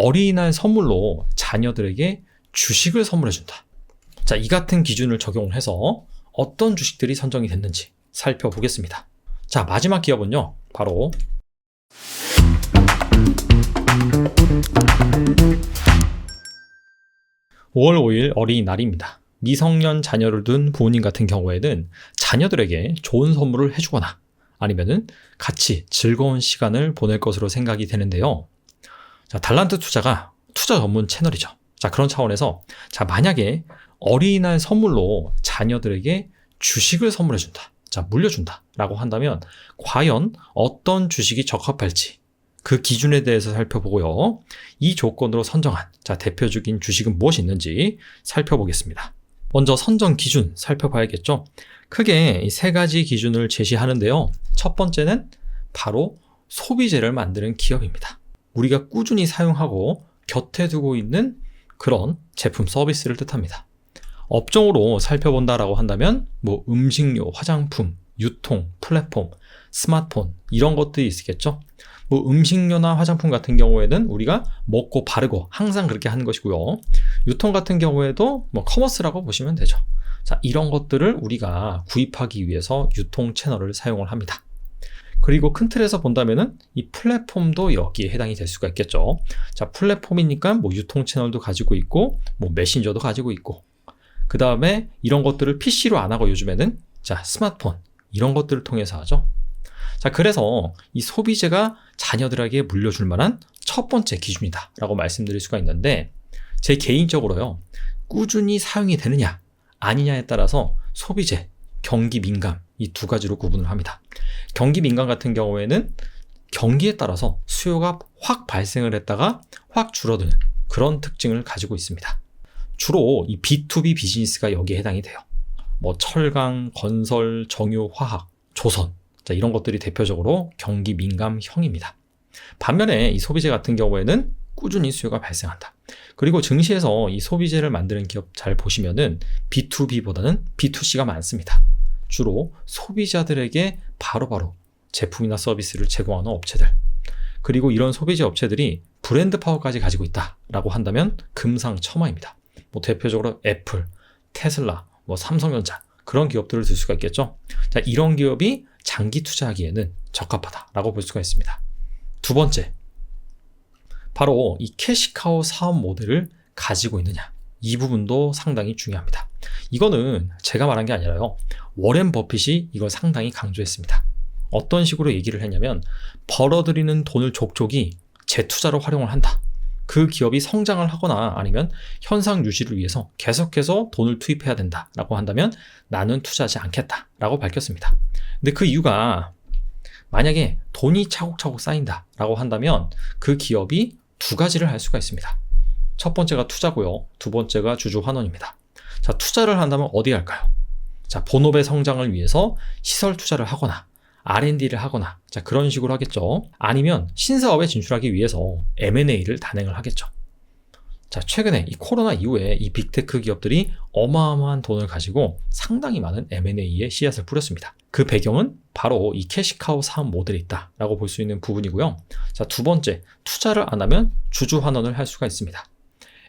어린이날 선물로 자녀들에게 주식을 선물해 준다. 자, 이 같은 기준을 적용을 해서 어떤 주식들이 선정이 됐는지 살펴보겠습니다. 자, 마지막 기업은요, 바로 (5월 5일) 어린이날입니다. 미성년 자녀를 둔 부모님 같은 경우에는 자녀들에게 좋은 선물을 해주거나 아니면은 같이 즐거운 시간을 보낼 것으로 생각이 되는데요. 자, 달란트 투자가 투자 전문 채널이죠. 자, 그런 차원에서 자, 만약에 어린이날 선물로 자녀들에게 주식을 선물해 준다. 자, 물려준다. 라고 한다면 과연 어떤 주식이 적합할지 그 기준에 대해서 살펴보고요. 이 조건으로 선정한 자, 대표적인 주식은 무엇이 있는지 살펴보겠습니다. 먼저 선정 기준 살펴봐야겠죠. 크게 이세 가지 기준을 제시하는데요. 첫 번째는 바로 소비재를 만드는 기업입니다. 우리가 꾸준히 사용하고 곁에 두고 있는 그런 제품 서비스를 뜻합니다. 업종으로 살펴본다라고 한다면 뭐 음식료, 화장품, 유통, 플랫폼, 스마트폰 이런 것들이 있겠죠. 뭐 음식료나 화장품 같은 경우에는 우리가 먹고 바르고 항상 그렇게 하는 것이고요. 유통 같은 경우에도 뭐 커머스라고 보시면 되죠. 자, 이런 것들을 우리가 구입하기 위해서 유통 채널을 사용을 합니다. 그리고 큰 틀에서 본다면은 이 플랫폼도 여기에 해당이 될 수가 있겠죠. 자, 플랫폼이니까 뭐 유통 채널도 가지고 있고, 뭐 메신저도 가지고 있고, 그 다음에 이런 것들을 PC로 안 하고 요즘에는 자, 스마트폰, 이런 것들을 통해서 하죠. 자, 그래서 이 소비재가 자녀들에게 물려줄 만한 첫 번째 기준이다. 라고 말씀드릴 수가 있는데, 제 개인적으로요, 꾸준히 사용이 되느냐, 아니냐에 따라서 소비재, 경기 민감, 이 두 가지로 구분을 합니다. 경기 민감 같은 경우에는 경기에 따라서 수요가 확 발생을 했다가 확 줄어드는 그런 특징을 가지고 있습니다. 주로 이 B2B 비즈니스가 여기에 해당이 돼요. 뭐 철강, 건설, 정유, 화학, 조선. 자, 이런 것들이 대표적으로 경기 민감형입니다. 반면에 이 소비재 같은 경우에는 꾸준히 수요가 발생한다. 그리고 증시에서 이 소비재를 만드는 기업 잘 보시면은 B2B보다는 B2C가 많습니다. 주로 소비자들에게 바로 바로 제품이나 서비스를 제공하는 업체들. 그리고 이런 소비재 업체들이 브랜드 파워까지 가지고 있다라고 한다면 금상첨화입니다. 뭐 대표적으로 애플, 테슬라, 뭐 삼성전자 그런 기업들을 들 수가 있겠죠. 자, 이런 기업이 장기 투자하기에는 적합하다라고 볼 수가 있습니다. 두 번째, 바로 이 캐시카우 사업 모델을 가지고 있느냐. 이 부분도 상당히 중요합니다. 이거는 제가 말한 게 아니라요. 워렌 버핏이 이걸 상당히 강조했습니다. 어떤 식으로 얘기를 했냐면 벌어들이는 돈을 족족이 재투자로 활용을 한다. 그 기업이 성장을 하거나 아니면 현상 유지를 위해서 계속해서 돈을 투입해야 된다라고 한다면 나는 투자하지 않겠다라고 밝혔습니다. 근데 그 이유가 만약에 돈이 차곡차곡 쌓인다라고 한다면 그 기업이 두 가지를 할 수가 있습니다. 첫 번째가 투자고요. 두 번째가 주주 환원입니다. 자, 투자를 한다면 어디 할까요? 자, 본업의 성장을 위해서 시설 투자를 하거나 R&D를 하거나 자, 그런 식으로 하겠죠. 아니면 신사업에 진출하기 위해서 M&A를 단행을 하겠죠. 자, 최근에 이 코로나 이후에 이 빅테크 기업들이 어마어마한 돈을 가지고 상당히 많은 M&A에 씨앗을 뿌렸습니다. 그 배경은 바로 이 캐시카우 사업 모델이 있다라고 볼 수 있는 부분이고요. 자, 두 번째, 투자를 안 하면 주주 환원을 할 수가 있습니다.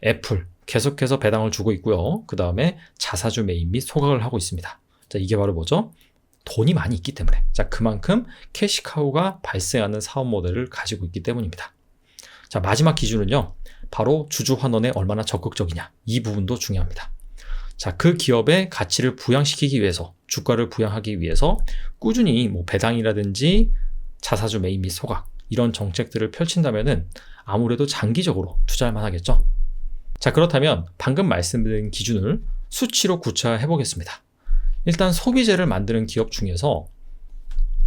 애플 계속해서 배당을 주고 있고요. 그 다음에 자사주 매입 및 소각을 하고 있습니다. 자, 이게 바로 뭐죠? 돈이 많이 있기 때문에. 자, 그만큼 캐시카우가 발생하는 사업 모델을 가지고 있기 때문입니다. 자, 마지막 기준은요. 바로 주주 환원에 얼마나 적극적이냐. 이 부분도 중요합니다. 자, 그 기업의 가치를 부양시키기 위해서, 주가를 부양하기 위해서 꾸준히 뭐 배당이라든지 자사주 매입 및 소각, 이런 정책들을 펼친다면은 아무래도 장기적으로 투자할 만하겠죠. 자, 그렇다면 방금 말씀드린 기준을 수치로 구체화해 보겠습니다. 일단 소비재를 만드는 기업 중에서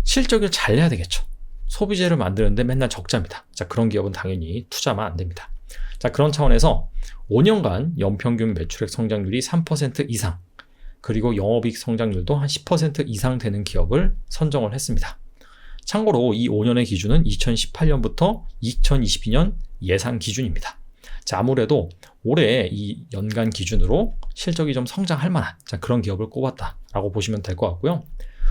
실적을 잘 내야 되겠죠. 소비재를 만드는데 맨날 적자입니다. 자, 그런 기업은 당연히 투자만 안 됩니다. 자, 그런 차원에서 5년간 연평균 매출액 성장률이 3% 이상, 그리고 영업이익 성장률도 한 10% 이상 되는 기업을 선정을 했습니다. 참고로 이 5년의 기준은 2018년부터 2022년 예상 기준입니다. 자, 아무래도 올해 이 연간 기준으로 실적이 좀 성장할 만한 자, 그런 기업을 꼽았다라고 보시면 될 것 같고요.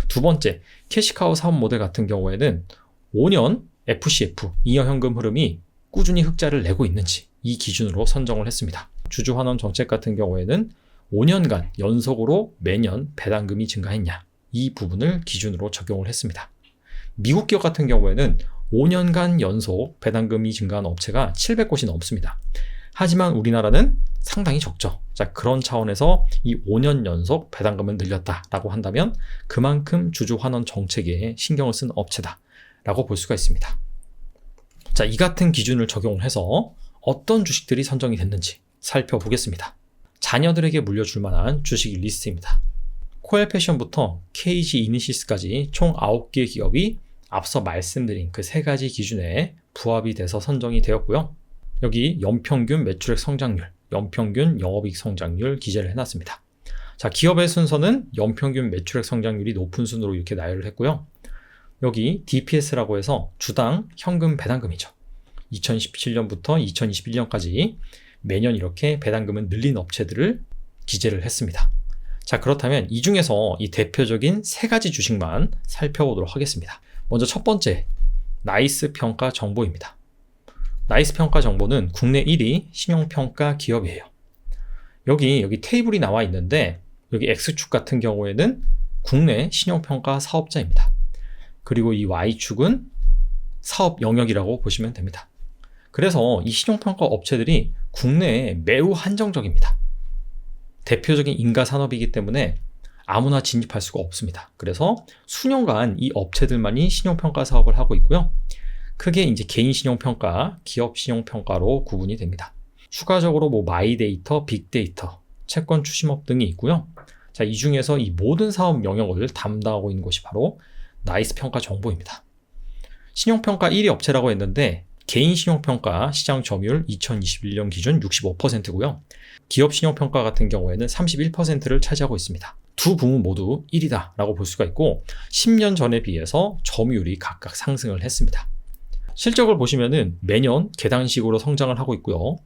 두 번째, 캐시카우 사업 모델 같은 경우에는 5년 FCF, 잉여 현금 흐름이 꾸준히 흑자를 내고 있는지 이 기준으로 선정을 했습니다. 주주 환원 정책 같은 경우에는 5년간 연속으로 매년 배당금이 증가했냐 이 부분을 기준으로 적용을 했습니다. 미국 기업 같은 경우에는 5년간 연속 배당금이 증가한 업체가 700곳이 넘습니다. 하지만 우리나라는 상당히 적죠. 자, 그런 차원에서 이 5년 연속 배당금을 늘렸다라고 한다면 그만큼 주주 환원 정책에 신경을 쓴 업체다라고 볼 수가 있습니다. 자, 이 같은 기준을 적용을 해서 어떤 주식들이 선정이 됐는지 살펴보겠습니다. 자녀들에게 물려줄 만한 주식 리스트입니다. 코엘 패션부터 KG 이니시스까지 총 9개 기업이 앞서 말씀드린 그 세 가지 기준에 부합이 돼서 선정이 되었고요. 여기 연평균 매출액 성장률, 연평균 영업이익 성장률 기재를 해놨습니다. 자, 기업의 순서는 연평균 매출액 성장률이 높은 순으로 이렇게 나열을 했고요. 여기 DPS라고 해서 주당 현금 배당금이죠. 2017년부터 2021년까지 매년 이렇게 배당금을 늘린 업체들을 기재를 했습니다. 자, 그렇다면 이 중에서 이 대표적인 세 가지 주식만 살펴보도록 하겠습니다. 먼저 첫 번째, 나이스 평가 정보입니다. 나이스 평가 정보는 국내 1위 신용평가 기업이에요. 여기, 여기 테이블이 나와 있는데, 여기 X축 같은 경우에는 국내 신용평가 사업자입니다. 그리고 이 Y축은 사업 영역이라고 보시면 됩니다. 그래서 이 신용평가 업체들이 국내에 매우 한정적입니다. 대표적인 인가 산업이기 때문에 아무나 진입할 수가 없습니다. 그래서 수년간 이 업체들만이 신용평가 사업을 하고 있고요. 크게 이제 개인 신용평가, 기업 신용평가로 구분이 됩니다. 추가적으로 뭐 마이데이터, 빅데이터, 채권 추심업 등이 있고요. 자, 이 중에서 이 모든 사업 영역을 담당하고 있는 것이 바로 나이스 평가 정보입니다. 신용평가 1위 업체라고 했는데 개인 신용평가 시장 점유율 2021년 기준 65%고요. 기업 신용평가 같은 경우에는 31%를 차지하고 있습니다. 두 부문 모두 1위다라고 볼 수가 있고 10년 전에 비해서 점유율이 각각 상승을 했습니다. 실적을 보시면은 매년 계단식으로 성장을 하고 있고요.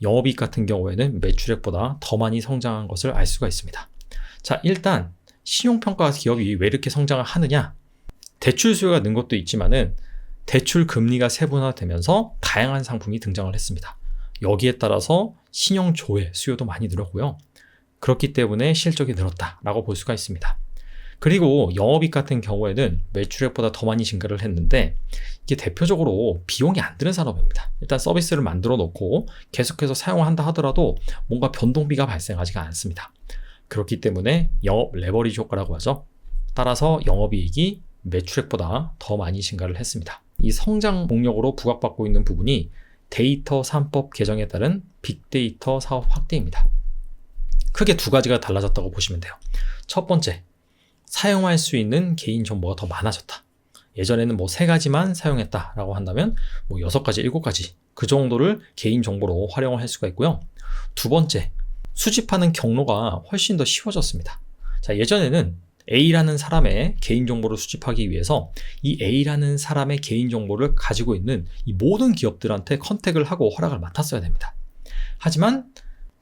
영업이익 같은 경우에는 매출액보다 더 많이 성장한 것을 알 수가 있습니다. 자, 일단 신용평가 기업이 왜 이렇게 성장을 하느냐? 대출 수요가 는 것도 있지만은 대출 금리가 세분화되면서 다양한 상품이 등장을 했습니다. 여기에 따라서 신용 조회 수요도 많이 늘었고요. 그렇기 때문에 실적이 늘었다라고 볼 수가 있습니다. 그리고 영업이익 같은 경우에는 매출액보다 더 많이 증가를 했는데 이게 대표적으로 비용이 안 드는 산업입니다. 일단 서비스를 만들어 놓고 계속해서 사용한다 하더라도 뭔가 변동비가 발생하지가 않습니다. 그렇기 때문에 영업 레버리지 효과라고 하죠. 따라서 영업이익이 매출액보다 더 많이 증가를 했습니다. 이 성장 목록으로 부각받고 있는 부분이 데이터 3법 개정에 따른 빅데이터 사업 확대입니다. 크게 두 가지가 달라졌다고 보시면 돼요. 첫 번째, 사용할 수 있는 개인 정보가 더 많아졌다. 예전에는 뭐 세 가지만 사용했다라고 한다면 뭐 여섯 가지, 일곱 가지 그 정도를 개인 정보로 활용을 할 수가 있고요. 두 번째, 수집하는 경로가 훨씬 더 쉬워졌습니다. 자, 예전에는 A라는 사람의 개인정보를 수집하기 위해서 이 A라는 사람의 개인정보를 가지고 있는 이 모든 기업들한테 컨택을 하고 허락을 맡았어야 됩니다. 하지만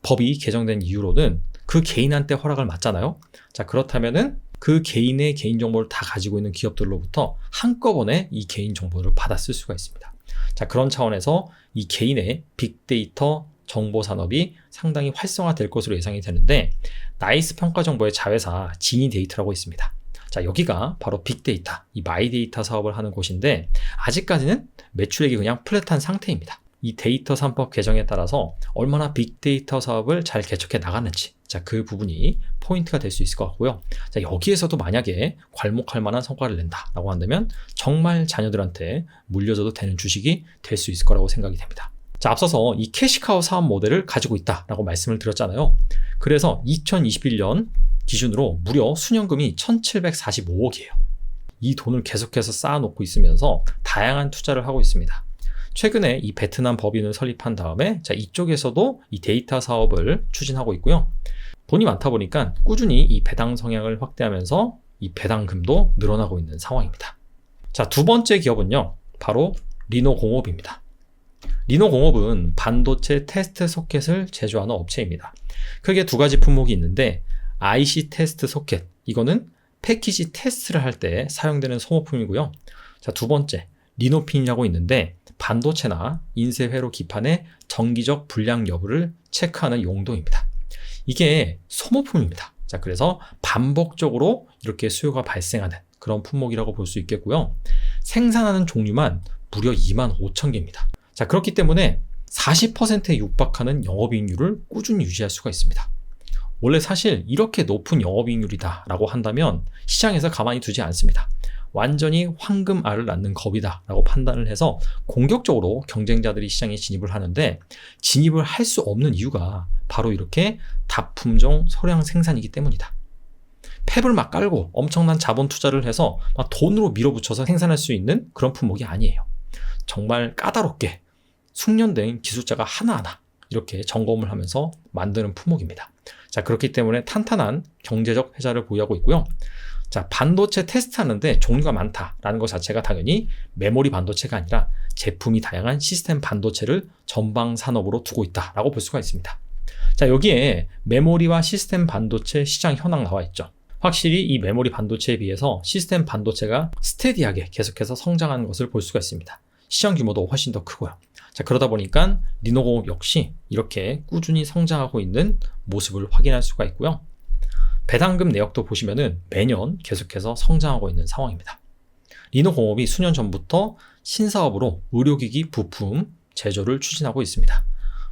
법이 개정된 이후로는 그 개인한테 허락을 맡잖아요. 자, 그렇다면은 그 개인의 개인정보를 다 가지고 있는 기업들로부터 한꺼번에 이 개인정보를 쓸 수가 있습니다. 자, 그런 차원에서 이 개인의 빅데이터 정보 산업이 상당히 활성화될 것으로 예상이 되는데 나이스 평가 정보의 자회사 지니 데이터라고 있습니다. 자, 여기가 바로 빅데이터, 이 마이데이터 사업을 하는 곳인데 아직까지는 매출액이 그냥 플랫한 상태입니다. 이 데이터 3법 개정에 따라서 얼마나 빅데이터 사업을 잘 개척해 나가는지 자, 그 부분이 포인트가 될 수 있을 것 같고요. 자, 여기에서도 만약에 괄목할 만한 성과를 낸다라고 한다면 정말 자녀들한테 물려줘도 되는 주식이 될 수 있을 거라고 생각이 됩니다. 자, 앞서서 이 캐시카우 사업 모델을 가지고 있다라고 말씀을 드렸잖아요. 그래서 2021년 기준으로 무려 수년금이 1,745억이에요. 이 돈을 계속해서 쌓아놓고 있으면서 다양한 투자를 하고 있습니다. 최근에 이 베트남 법인을 설립한 다음에 자, 이쪽에서도 이 데이터 사업을 추진하고 있고요. 돈이 많다 보니까 꾸준히 이 배당 성향을 확대하면서 이 배당금도 늘어나고 있는 상황입니다. 자, 두 번째 기업은요. 바로 리노공업입니다. 리노공업은 반도체 테스트 소켓을 제조하는 업체입니다. 크게 두 가지 품목이 있는데 IC 테스트 소켓 이거는 패키지 테스트를 할 때 사용되는 소모품이고요. 자, 두 번째 리노핀이라고 있는데 반도체나 인쇄 회로 기판의 정기적 불량 여부를 체크하는 용도입니다. 이게 소모품입니다. 자, 그래서 반복적으로 이렇게 수요가 발생하는 그런 품목이라고 볼 수 있겠고요. 생산하는 종류만 무려 2만 5천 개입니다. 자, 그렇기 때문에 40%에 육박하는 영업이익률을 꾸준히 유지할 수가 있습니다. 원래 사실 이렇게 높은 영업이익률이다라고 한다면 시장에서 가만히 두지 않습니다. 완전히 황금알을 낳는 겁이다라고 판단을 해서 공격적으로 경쟁자들이 시장에 진입을 하는데 진입을 할 수 없는 이유가 바로 이렇게 다품종 소량 생산이기 때문이다. 팹을 막 깔고 엄청난 자본 투자를 해서 막 돈으로 밀어붙여서 생산할 수 있는 그런 품목이 아니에요. 정말 까다롭게 숙련된 기술자가 하나하나 이렇게 점검을 하면서 만드는 품목입니다. 자, 그렇기 때문에 탄탄한 경제적 회자를 보유하고 있고요. 자, 반도체 테스트하는데 종류가 많다라는 것 자체가 당연히 메모리 반도체가 아니라 제품이 다양한 시스템 반도체를 전방 산업으로 두고 있다라고 볼 수가 있습니다. 자, 여기에 메모리와 시스템 반도체 시장 현황 나와 있죠. 확실히 이 메모리 반도체에 비해서 시스템 반도체가 스테디하게 계속해서 성장하는 것을 볼 수가 있습니다. 시장 규모도 훨씬 더 크고요. 자, 그러다 보니까 리노공업 역시 이렇게 꾸준히 성장하고 있는 모습을 확인할 수가 있고요. 배당금 내역도 보시면은 매년 계속해서 성장하고 있는 상황입니다. 리노공업이 수년 전부터 신사업으로 의료기기 부품 제조를 추진하고 있습니다.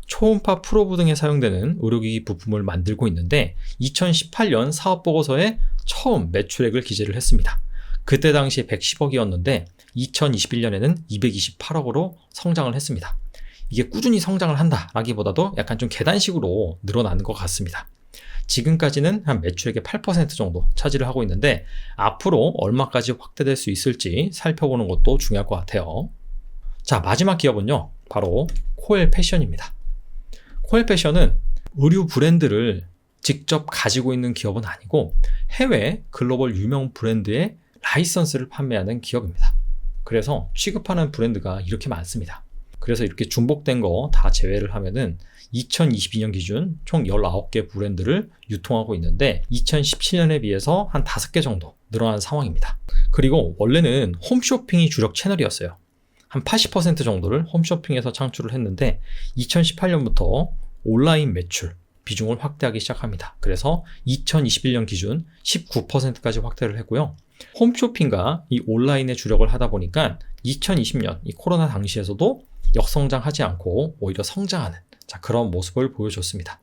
초음파 프로브 등에 사용되는 의료기기 부품을 만들고 있는데 2018년 사업보고서에 처음 매출액을 기재를 했습니다. 그때 당시 110억이었는데 2021년에는 228억으로 성장을 했습니다. 이게 꾸준히 성장을 한다라기보다도 약간 좀 계단식으로 늘어나는 것 같습니다. 지금까지는 한 매출액의 8% 정도 차지를 하고 있는데 앞으로 얼마까지 확대될 수 있을지 살펴보는 것도 중요할 것 같아요. 자, 마지막 기업은요. 바로 코엘 패션입니다. 코엘 패션은 의류 브랜드를 직접 가지고 있는 기업은 아니고 해외 글로벌 유명 브랜드의 라이선스를 판매하는 기업입니다. 그래서 취급하는 브랜드가 이렇게 많습니다. 그래서 이렇게 중복된 거 다 제외를 하면은 2022년 기준 총 19개 브랜드를 유통하고 있는데 2017년에 비해서 한 5개 정도 늘어난 상황입니다. 그리고 원래는 홈쇼핑이 주력 채널이었어요. 한 80% 정도를 홈쇼핑에서 창출을 했는데 2018년부터 온라인 매출 비중을 확대하기 시작합니다. 그래서 2021년 기준 19%까지 확대를 했고요. 홈쇼핑과 이 온라인의 주력을 하다 보니까 2020년 이 코로나 당시에서도 역성장하지 않고 오히려 성장하는 자, 그런 모습을 보여줬습니다.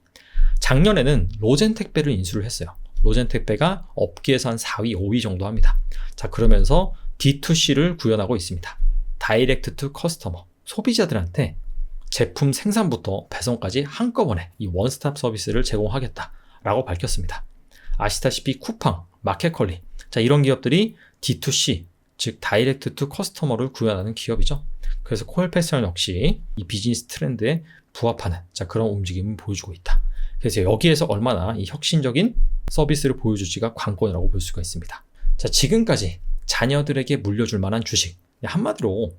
작년에는 로젠 택배를 인수를 했어요. 로젠 택배가 업계에서 한 4위, 5위 정도 합니다. 자, 그러면서 D2C를 구현하고 있습니다. 다이렉트 투 커스터머, 소비자들한테 제품 생산부터 배송까지 한꺼번에 이 원스톱 서비스를 제공하겠다라고 밝혔습니다. 아시다시피 쿠팡, 마켓컬리, 자, 이런 기업들이 D2C, 즉 다이렉트 투 커스터머를 구현하는 기업이죠. 그래서 코엘패스는 역시 이 비즈니스 트렌드에 부합하는 자, 그런 움직임을 보여주고 있다. 그래서 여기에서 얼마나 이 혁신적인 서비스를 보여줄지가 관건이라고 볼 수가 있습니다. 자, 지금까지 자녀들에게 물려줄 만한 주식, 한마디로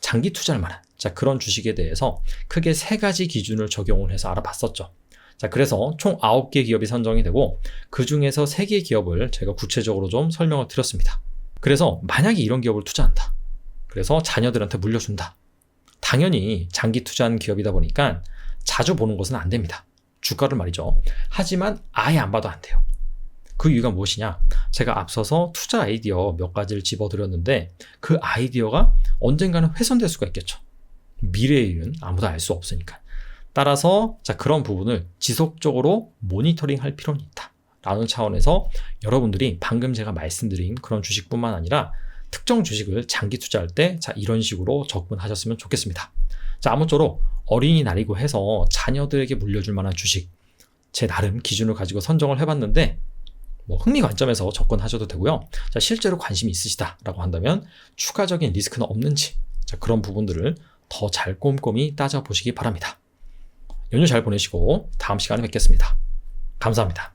장기 투자할 만한 자, 그런 주식에 대해서 크게 세 가지 기준을 적용을 해서 알아봤었죠. 자, 그래서 총 9개 기업이 선정이 되고 그 중에서 3개 기업을 제가 구체적으로 좀 설명을 드렸습니다. 그래서 만약에 이런 기업을 투자한다. 그래서 자녀들한테 물려준다. 당연히 장기 투자한 기업이다 보니까 자주 보는 것은 안 됩니다. 주가를 말이죠. 하지만 아예 안 봐도 안 돼요. 그 이유가 무엇이냐? 제가 앞서서 투자 아이디어 몇 가지를 집어드렸는데 그 아이디어가 언젠가는 훼손될 수가 있겠죠. 미래의 일은 아무도 알 수 없으니까. 따라서 자 그런 부분을 지속적으로 모니터링 할 필요는 있다. 라는 차원에서 여러분들이 방금 제가 말씀드린 그런 주식뿐만 아니라 특정 주식을 장기 투자할 때 자 이런 식으로 접근하셨으면 좋겠습니다. 자 아무쪼록 어린이날이고 해서 자녀들에게 물려줄 만한 주식 제 나름 기준을 가지고 선정을 해봤는데 뭐 흥미 관점에서 접근하셔도 되고요. 자 실제로 관심이 있으시다라고 한다면 추가적인 리스크는 없는지 자 그런 부분들을 더 잘 꼼꼼히 따져보시기 바랍니다. 연휴 잘 보내시고 다음 시간에 뵙겠습니다. 감사합니다.